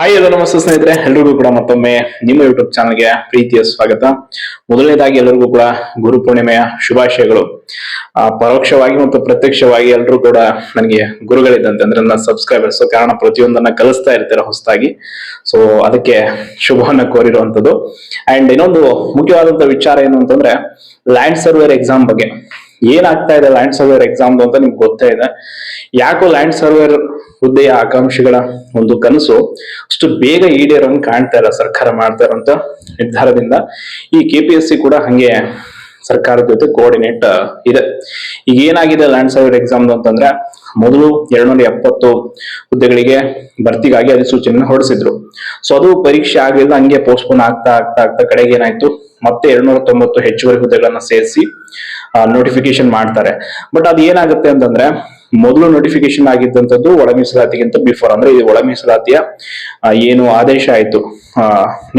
Hi ಎಲ್ಲ ನಮಸ್ತೆ ಸ್ನೇಹಿತರೆ ಎಲ್ಲರಿಗೂ ಕೂಡ ಮತ್ತೊಮ್ಮೆ ನಿಮ್ಮ ಯೂಟ್ಯೂಬ್ ಚಾನಲ್ಗೆ ಪ್ರೀತಿಯ ಸ್ವಾಗತ. ಮೊದಲನೇದಾಗಿ ಎಲ್ಲರಿಗೂ ಕೂಡ ಗುರು ಪೂರ್ಣಿಮೆಯ ಶುಭಾಶಯಗಳು. ಪರೋಕ್ಷವಾಗಿ ಮತ್ತು ಪ್ರತ್ಯಕ್ಷವಾಗಿ ಎಲ್ಲರೂ ಕೂಡ ನನಗೆ ಗುರುಗಳಿದ್ದಂತೆ, ಅಂದ್ರೆ ನನ್ನ ಸಬ್ಸ್ಕ್ರೈಬರ್ಸ್ ಕಾರಣ ಪ್ರತಿಯೊಂದನ್ನ ಕಲಿಸ್ತಾ ಇರ್ತಾರೆ ಹೊಸದಾಗಿ. ಸೊ ಅದಕ್ಕೆ ಶುಭವನ್ನ ಕೋರಿರುವಂತದ್ದು. ಅಂಡ್ ಇನ್ನೊಂದು ಮುಖ್ಯವಾದಂತ ವಿಚಾರ ಏನು ಅಂತಂದ್ರೆ ಲ್ಯಾಂಡ್ ಸರ್ವೇರ್ ಎಕ್ಸಾಮ್ ಬಗ್ಗೆ. ಏನಾಗ್ತಾ ಇದೆ ಲ್ಯಾಂಡ್ ಸರ್ವೇರ್ ಎಕ್ಸಾಮ್ ಅಂತ ನಿಮ್ಗೆ ಗೊತ್ತೇ ಇದೆ. ಯಾಕೋ ಲ್ಯಾಂಡ್ ಸರ್ವೇರ್ ಹುದ್ದೆಯ ಆಕಾಂಕ್ಷಿಗಳ ಒಂದು ಕನಸು ಅಷ್ಟು ಬೇಗ ಈಡೇರೋಂಗ್ ಕಾಣ್ತಾ ಇಲ್ಲ, ಸರ್ಕಾರ ಮಾಡ್ತಾ ಇರೋಂತ ನಿರ್ಧಾರದಿಂದ. ಈ ಕೆ ಸಿ ಕೂಡ ಹಂಗೆ ಸರ್ಕಾರದ ಜೊತೆ ಕೋಆರ್ಡಿನೇಟ್ ಇದೆ. ಈಗ ಏನಾಗಿದೆ ಲ್ಯಾಂಡ್ ಸರ್ವೇರ್ ಎಕ್ಸಾಮ್ ಅಂತಂದ್ರೆ ಮೊದಲು ಎರಡ್ನೂರ ಎಪ್ಪತ್ತು ಹುದ್ದೆಗಳಿಗೆ ಭರ್ತಿಗಾಗಿ ಅಧಿಸೂಚನೆ ಹೊರಡಿಸಿದ್ರು. ಸೊ ಅದು ಪರೀಕ್ಷೆ ಆಗಲಿಲ್ಲ ಹಂಗೆ ಪೋಸ್ಟ್ಪೋನ್ ಆಗ್ತಾ ಆಗ್ತಾ ಆಗ್ತಾ ಕಡೆಗೆ ಏನಾಯ್ತು ಮತ್ತೆ ಎರಡ್ನೂರ ತೊಂಬತ್ತು ಹೆಚ್ಚುವರಿ ಹುದ್ದೆಗಳನ್ನ ಸೇರಿಸಿ ನೋಟಿಫಿಕೇಶನ್ ಮಾಡ್ತಾರೆ. ಬಟ್ ಅದು ಏನಾಗುತ್ತೆ ಅಂತಂದ್ರೆ, ಮೊದಲು ನೋಟಿಫಿಕೇಶನ್ ಆಗಿದ್ದಂಥದ್ದು ಒಳ ಮೀಸಲಾತಿಗಿಂತ ಬಿಫೋರ್ ಅಂದ್ರೆ ಇದು ಒಳ ಮೀಸಲಾತಿಯ ಏನು ಆದೇಶ ಆಯಿತು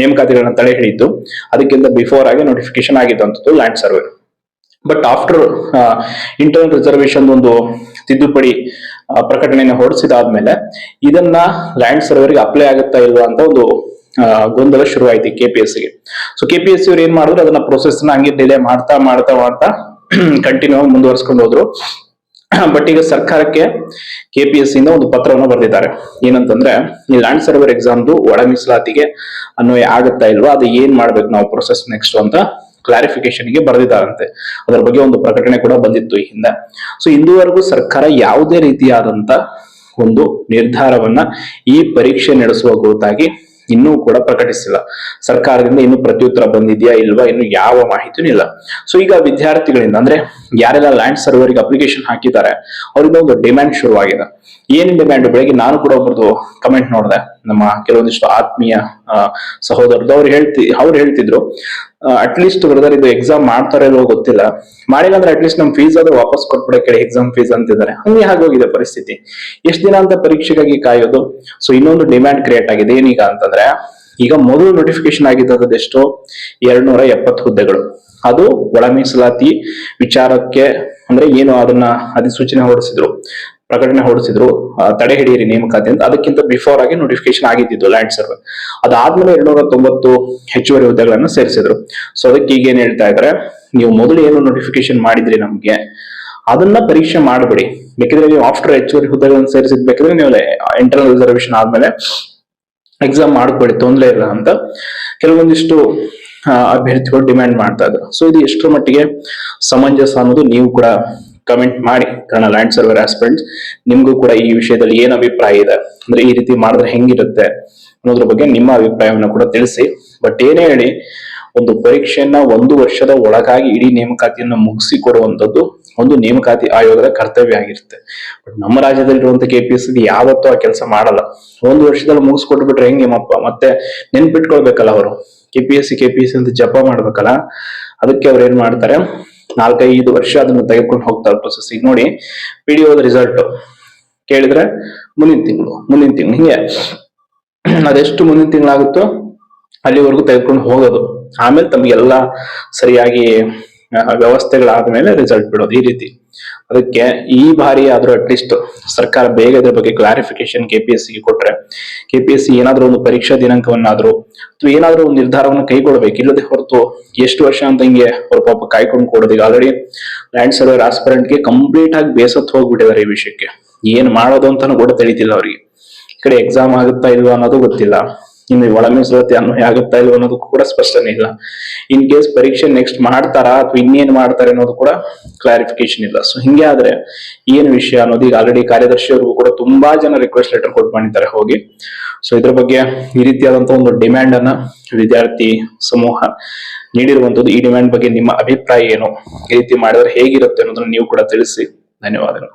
ನೇಮಕಾತಿಗಳನ್ನ ತಡೆ ಹಿಡಿತು ಅದಕ್ಕಿಂತ ಬಿಫೋರ್ ಆಗಿ notification ಆಗಿದ್ದಂಥದ್ದು land survey but after internal reservation ಒಂದು ತಿದ್ದುಪಡಿ ಪ್ರಕಟಣೆಯನ್ನು ಹೊರಡಿಸಿದಾದ್ಮೇಲೆ ಇದನ್ನ ಲ್ಯಾಂಡ್ ಸರ್ವೆಗೆ ಅಪ್ಲೈ ಆಗುತ್ತಾ ಇಲ್ವಾ ಅಂತ ಒಂದು ಗೊಂದಲ ಶುರುವಾಯಿತು ಕೆ ಪಿ ಎಸ್ ಸಿಗೆ so K P S C ಅವ್ರು ಏನ್ ಮಾಡಿದ್ರು, ಅದನ್ನ ಪ್ರೊಸೆಸ್ನ ಹಂಗೆ ಡಿಲೇ ಮಾಡ್ತಾ ಮಾಡ್ತಾ ಮಾಡ್ತಾ ಕಂಟಿನ್ಯೂ ಆಗಿ ಮುಂದುವರ್ಸ್ಕೊಂಡು ಹೋದ್ರು. ಬಟ್ ಈಗ ಸರ್ಕಾರಕ್ಕೆ ಕೆ ಪಿ ಎಸ್ ಇಂದ ಒಂದು ಪತ್ರವನ್ನು ಬರೆದಿದ್ದಾರೆ. ಏನಂತಂದ್ರೆ, ಈ ಲ್ಯಾಂಡ್ ಸರ್ವರ್ ಎಕ್ಸಾಮ್ದು ಒಳ ಮೀಸಲಾತಿಗೆ ಅನ್ವಯ ಆಗುತ್ತಾ ಇಲ್ವಾ? ಅದು ಏನ್ ಮಾಡ್ಬೇಕು ನಾವು ಪ್ರೊಸೆಸ್ ನೆಕ್ಸ್ಟ್ ಅಂತ ಕ್ಲಾರಿಫಿಕೇಶನ್ಗೆ ಬರೆದಿದ್ದಾರಂತೆ. ಅದರ ಬಗ್ಗೆ ಒಂದು ಪ್ರಕಟಣೆ ಕೂಡ ಬಂದಿತ್ತು ಈ ಹಿಂದೆ. ಸೊ ಇಂದುವರೆಗೂ ಸರ್ಕಾರ ಯಾವುದೇ ರೀತಿಯಾದಂತ ಒಂದು ನಿರ್ಧಾರವನ್ನ ಈ ಪರೀಕ್ಷೆ ನಡೆಸುವ ಕುರಿತಾಗಿ ಇನ್ನೂ ಕೂಡ ಪ್ರಕಟಿಸಿಲ್ಲ. ಸರ್ಕಾರದಿಂದ ಇನ್ನು ಪ್ರತ್ಯುತ್ತರ ಬಂದಿದ್ಯಾ ಇಲ್ವಾ ಇನ್ನು ಯಾವ ಮಾಹಿತಿನೂ ಇಲ್ಲ. ಸೊ ಈಗ ವಿದ್ಯಾರ್ಥಿಗಳಿಂದ ಅಂದ್ರೆ ಯಾರೆಲ್ಲ ಲ್ಯಾಂಡ್ ಸರ್ವರ್ಗೆ ಅಪ್ಲಿಕೇಶನ್ ಹಾಕಿದ್ದಾರೆ ಅವರಿಂದ ಒಂದು ಡಿಮ್ಯಾಂಡ್ ಶುರುವಾಗಿದೆ ಏನ್ ಡಿಮ್ಯಾಂಡ್ ಬೆಳಗ್ಗೆ ನಾನು ಕೂಡ ಒಬ್ಬರದು ಕಮೆಂಟ್ ನೋಡಿದೆ ನಮ್ಮ ಕೆಲವೊಂದಿಷ್ಟು ಆತ್ಮೀಯ ಆ, ಸಹೋದರರು ಅವ್ರು ಹೇಳ್ತಿ ಅವ್ರು ಹೇಳ್ತಿದ್ರು ಅಟ್ಲೀಸ್ಟ್ ಬ್ರದರ್ ಇದು ಎಕ್ಸಾಮ್ ಮಾಡ್ತಾರೆ ಇಲ್ವೋ ಗೊತ್ತಿಲ್ಲ. ಮಾಡಿಲ್ಲ ಅಂದ್ರೆ ಅಟ್ಲೀಸ್ಟ್ ನಮ್ ಫೀಸ್ ಆದ್ರೂ ವಾಪಸ್ ಕೊಟ್ಬಿಡ ಕೇಳಿ ಎಕ್ಸಾಮ್ ಫೀಸ್ ಅಂತಿದ್ದಾರೆ. ಹಂಗೆ ಆಗೋಗಿದೆ ಪರಿಸ್ಥಿತಿ. ಎಷ್ಟು ದಿನ ಅಂತ ಪರೀಕ್ಷೆಗಾಗಿ ಕಾಯೋದು? ಸೊ ಇನ್ನೊಂದು ಡಿಮ್ಯಾಂಡ್ ಕ್ರಿಯೇಟ್ ಆಗಿದೆ. ಏನೀಗ ಅಂತಂದ್ರೆ ಈಗ ಮೊದಲು ನೋಟಿಫಿಕೇಶನ್ ಆಗಿದ್ದದ್ದು ಎಷ್ಟು? ಎರಡ್ನೂರ ಎಪ್ಪತ್ತು ಹುದ್ದೆಗಳು. ಅದು ಒಳ ಮೀಸಲಾತಿ ವಿಚಾರಕ್ಕೆ ಅಂದ್ರೆ ಏನು ಅದನ್ನ ಅಧಿಸೂಚನೆ ಹೊರಡಿಸಿದ್ರು, ಪ್ರಕಟಣೆ ಹೊರಡಿಸಿದ್ರು ತಡೆ ಹಿಡಿಯಿರಿ ನೇಮಕಾತಿ ಅಂತ. ಅದಕ್ಕಿಂತ ಬಿಫೋರ್ ಆಗಿ ನೋಟಿಫಿಕೇಶನ್ ಆಗಿದ್ದಿದ್ದು ಲ್ಯಾಂಡ್ ಸರ್ವೆ ಅದಾದ್ಮೇಲೆ ಎರಡ್ನೂರ ತೊಂಬತ್ತು ಹೆಚ್ಚುವರಿ ಹುದ್ದೆಗಳನ್ನು ಸೇರಿಸಿದ್ರು. ಸೊ ಅದಕ್ಕೆ ಈಗ ಏನ್ ಹೇಳ್ತಾ ಇದಾರೆ? ನೀವು ಮೊದಲು ಏನು ನೋಟಿಫಿಕೇಶನ್ ಮಾಡಿದ್ರಿ ನಮ್ಗೆ, ಅದನ್ನ ಪರೀಕ್ಷೆ ಮಾಡಬೇಡಿ. ಬೇಕಿದ್ರೆ ನೀವು ಆಫ್ಟರ್ ಹೆಚ್ಚುವರಿ ಹುದ್ದೆಗಳನ್ನು ಸೇರಿಸಿದ್, ಬೇಕಿದ್ರೆ ನೀವು ಇಂಟರ್ನಲ್ ರಿಸರ್ವೇಶನ್ ಆದ್ಮೇಲೆ ಎಕ್ಸಾಮ್ ಮಾಡ್ಕೊಳ್ಳಿ ತೊಂದರೆ ಇಲ್ಲ ಅಂತ ಕೆಲವೊಂದಿಷ್ಟು ಅಭ್ಯರ್ಥಿಗಳು ಡಿಮ್ಯಾಂಡ್ ಮಾಡ್ತಾ ಇದ್ರು. ಸೊ ಇದು ಎಷ್ಟರ ಮಟ್ಟಿಗೆ ಸಮಂಜಸ ಅನ್ನೋದು ನೀವು ಕೂಡ ಕಮೆಂಟ್ ಮಾಡಿ, ಕಾರಣ ಲ್ಯಾಂಡ್ ಸರ್ವರ್ ಆಸ್ಪೆಂಟ್ಸ್ ನಿಮ್ಗೂ ಕೂಡ ಈ ವಿಷಯದಲ್ಲಿ ಏನು ಅಭಿಪ್ರಾಯ ಇದೆ? ಅಂದ್ರೆ ಈ ರೀತಿ ಮಾಡಿದ್ರೆ ಹೆಂಗಿರುತ್ತೆ ಅನ್ನೋದ್ರ ಬಗ್ಗೆ ನಿಮ್ಮ ಅಭಿಪ್ರಾಯವನ್ನು ಕೂಡ ತಿಳಿಸಿ. ಬಟ್ ಏನೇ ಹೇಳಿ, ಒಂದು ಪರೀಕ್ಷೆಯನ್ನ ಒಂದು ವರ್ಷದ ಒಳಗಾಗಿ ಇಡೀ ನೇಮಕಾತಿಯನ್ನು ಮುಗಿಸಿ ಕೊಡುವಂತದ್ದು ಒಂದು ನೇಮಕಾತಿ ಆಯೋಗದ ಕರ್ತವ್ಯ ಆಗಿರುತ್ತೆ. ಬಟ್ ನಮ್ಮ ರಾಜ್ಯದಲ್ಲಿರುವಂತ ಕೆ ಪಿ ಎಸ್ ಸಿ ಯಾವತ್ತೂ ಆ ಕೆಲಸ ಮಾಡಲ್ಲ. ಒಂದು ವರ್ಷದಲ್ಲಿ ಮುಗಿಸ್ಕೊಟ್ಟು ಬಿಟ್ರೆ ಹೆಂಗೆ ಮಪ್ಪ? ಮತ್ತೆ ನೆನ್ಪಿಟ್ಕೊಳ್ಬೇಕಲ್ಲ ಅವರು. K P S C K P S C ಅಂತ ಜಪ ಮಾಡ್ಬೇಕಲ್ಲ? ಅದಕ್ಕೆ ಅವ್ರು ಏನ್ ಮಾಡ್ತಾರೆ? ನಾಲ್ಕೈದು ವರ್ಷ ಅದನ್ನ ತೆಗೆದುಕೊಂಡು ಹೋಗ್ತಾರೆ ಪ್ರೊಸೆಸ್ ಈಗ ನೋಡಿ ಪಿ ಡಿ ರಿಸಲ್ಟ್ ಕೇಳಿದ್ರೆ ಮುಂದಿನ ತಿಂಗಳು ಮುಂದಿನ ತಿಂಗಳು. ಹಿಂಗೆ ಅದೆಷ್ಟು ಮುಂದಿನ ತಿಂಗಳಾಗುತ್ತೋ ಅಲ್ಲಿವರೆಗೂ ತೆಗೆದುಕೊಂಡು ಹೋಗೋದು. ಆಮೇಲೆ ತಮಗೆಲ್ಲ ಸರಿಯಾಗಿ ಆ, ವ್ಯವಸ್ಥೆಗಳಾದ್ಮೇಲೆ ರಿಸಲ್ಟ್ ಬಿಡೋದು ಈ ರೀತಿ. ಅದಕ್ಕೆ ಈ ಬಾರಿ ಆದ್ರೂ ಅಟ್ಲೀಸ್ಟ್ ಸರ್ಕಾರ ಬೇಗ ಇದ್ರ ಬಗ್ಗೆ ಕ್ಲಾರಿಫಿಕೇಶನ್ ಕೆ ಪಿ ಕೊಟ್ರೆ ಕೆ ಸಿ ಏನಾದ್ರೂ ಒಂದು ಪರೀಕ್ಷಾ ದಿನಾಂಕವನ್ನಾದ್ರೂ ಅಥವಾ ಏನಾದ್ರೂ ಒಂದು ನಿರ್ಧಾರವನ್ನು ಕೈಗೊಳ್ಬೇಕು ಇಲ್ಲದೆ ಹೊರತು ಎಷ್ಟು ವರ್ಷ ಅಂತ ಹಿಂಗೆ ಅವ್ರ ಪಾಪ ಕಾಯ್ಕೊಂಡು ಕೊಡೋದು ಈಗ ಆಲ್ರೆಡಿ ಲ್ಯಾಂಡ್ ಸರ್ವರ್ ಆಸ್ಪರೆಂಟ್ಗೆ ಕಂಪ್ಲೀಟ್ ಆಗಿ ಬೇಸತ್ತು ಹೋಗ್ಬಿಟ್ಟಿದ್ದಾರೆ ಈ ವಿಷಯಕ್ಕೆ. ಏನ್ ಮಾಡೋದು ಅಂತಾನು ಕೂಡ ತಿಳಿತಿಲ್ಲ ಅವ್ರಿಗೆ. ಈ ಕಡೆ ಎಕ್ಸಾಮ್ ಆಗುತ್ತಾ ಇಲ್ವಾ ಅನ್ನೋದು ಗೊತ್ತಿಲ್ಲ. ಇನ್ನು ಒಳ ಮೀಸಲಾತಿ ಅನ್ವಯ ಆಗುತ್ತಾ ಇಲ್ವ ಅನ್ನೋದು ಕೂಡ ಸ್ಪಷ್ಟನೆ ಇಲ್ಲ. ಇನ್ ಕೇಸ್ ಪರೀಕ್ಷೆ ನೆಕ್ಸ್ಟ್ ಮಾಡ್ತಾರಾ ಅಥವಾ ಇನ್ನೇನ್ ಮಾಡ್ತಾರೆ ಅನ್ನೋದು ಕೂಡ ಕ್ಲಾರಿಫಿಕೇಶನ್ ಇಲ್ಲ. ಸೊ ಹಿಂಗೆ ಆದ್ರೆ ಏನು ವಿಷಯ ಅನ್ನೋದು ಈಗ ಆಲ್ರೆಡಿ ಕಾರ್ಯದರ್ಶಿ ಅವ್ರಿಗೂ ಕೂಡ ತುಂಬಾ ಜನ ರಿಕ್ವೆಸ್ಟ್ ಲೆಟರ್ ಕೊಟ್ಟು ಮಾಡಿದ್ದಾರೆ ಹೋಗಿ. ಸೊ ಇದ್ರ ಬಗ್ಗೆ ಈ ರೀತಿಯಾದಂತಹ ಒಂದು ಡಿಮ್ಯಾಂಡ್ ಅನ್ನ ವಿದ್ಯಾರ್ಥಿ ಸಮೂಹ ನೀಡಿರುವಂತದ್ದು ಈ ಡಿಮ್ಯಾಂಡ್ ಬಗ್ಗೆ ನಿಮ್ಮ ಅಭಿಪ್ರಾಯ ಏನು? ಈ ರೀತಿ ಮಾಡಿದ್ರೆ ಹೇಗಿರುತ್ತೆ ಅನ್ನೋದನ್ನ ನೀವು ಕೂಡ ತಿಳಿಸಿ. ಧನ್ಯವಾದಗಳು.